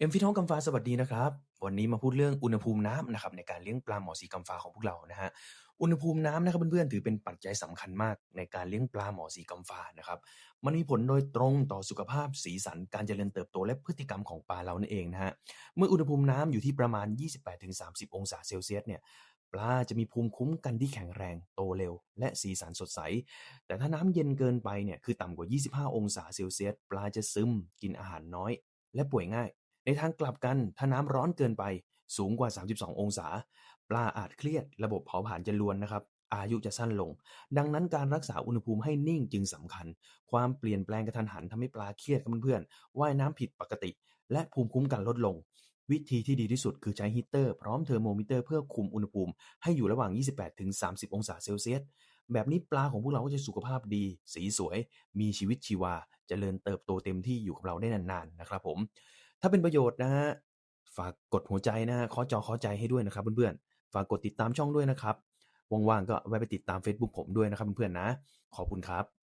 เอ็มฟิท้องกำฟ้าสวัสดีนะครับ วันนี้มาพูดเรื่องอุณหภูมิน้ำนะครับในการเลี้ยงปลาหมอสีกำฟ้าของพวกเรานะฮะอุณหภูมิน้ำนะครับเพื่อนๆถือเป็นปัจจัยสำคัญมากในการเลี้ยงปลาหมอสีกำฟ้านะครับมันมีผลโดยตรงต่อสุขภาพสีสันการเจริญเติบโตและพฤติกรรมของปลาเรานั่นเองนะฮะเมื่ออุณหภูมิน้ำอยู่ที่ประมาณ 28-30 องศาเซลเซียสเนี่ยปลาจะมีภูมิคุ้มกันที่แข็งแรง โตเร็ว และสีสันสดใส แต่ถ้าน้ำเย็นเกินไปเนี่ยคือต่ำกว่า 25 องศาเซลเซียส ปลาจะซึม กินอาหารน้อย และป่วยง่าย ในทางกลับกันถ้าน้ำร้อนเกินไปสูงกว่า 32 องศา ปลาอาจเครียดระบบเผาผลาญจะลวนนะครับ อายุจะสั้นลง ดังนั้นการรักษาอุณหภูมิให้นิ่งจึงสำคัญ ความเปลี่ยนแปลงกระทันหันทำให้ปลาเครียดครับเพื่อนๆว่ายน้ำผิดปกติ และภูมิคุ้มกันลดลง วิธีที่ดีที่สุดคือใช้ฮีเตอร์พร้อมเทอร์โมมิเตอร์เพื่อคุมอุณหภูมิให้อยู่ระหว่าง 28-30 องศาเซลเซียส แบบนี้ปลาของพวกเราก็จะสุขภาพดี สีสวย มีชีวิตชีวาเจริญเติบโตเต็มที่อยู่กับเราได้นานๆนะครับผม ถ้าเป็นประโยชน์นะฮะฝากกดหัวใจนะฮะขอจอขอใจให้ด้วยนะครับเพื่อนๆ ฝากกดติดตามช่องด้วยนะครับ ว่างๆก็แวะไปติดตาม Facebook ผมด้วยนะครับเพื่อนๆนะ ขอบคุณครับ